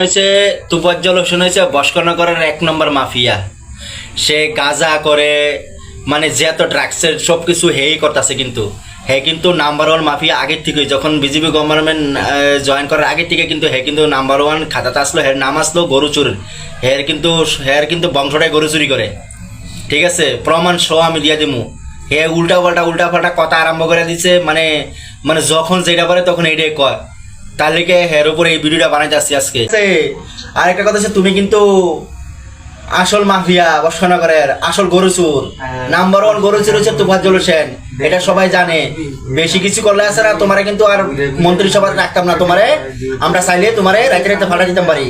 হয়েছে তুফাজ্জল হোসেন হয়েছে, বস্কনগরের এক নম্বর মাফিয়া। সে গাজা করে মানে যে এত ড্রাগসের সব কিছু হেই করতেছে কিন্তু। হে কিন্তু নাম্বার ওয়ান মাফিয়া আগের থেকে যখন বিজেপি গভর্নমেন্ট জয়েন করার আগে থেকে কিন্তু হে কিন্তু নাম্বার ওয়ান খাতাতে আসলো, হের নাম আসলো গরু চুর। হের কিন্তু হের কিন্তু বংশটাই গরু চুরি করে। ঠিক আছে? প্রমাণ সহ আমি দিয়ে দিমু। হে উল্টা পাল্টা উল্টা পাল্টা কথা আরম্ভ করে দিছে মানে মানে যখন যেটা পারে তখন এইটাই কয়। তার লেগে হের উপরে এই ভিডিওটা বানাইতে আসছি আজকে। আরেকটা কথা হচ্ছে তুমি কিন্তু আসল মাফিয়া বর্ষনগরের আসল গরু চুর নাম্বার ওয়ান গরু চুর হচ্ছে তুফাজ হোসেন। এটা সবাই জানে। বেশি কিছু করলে আছে না তোমারে কিন্তু আর মন্ত্রিসভায় রাখতাম না। তোমারে আমরা চাইলে তোমারে রাইতে রাইতে ফাটা দিতাম পারি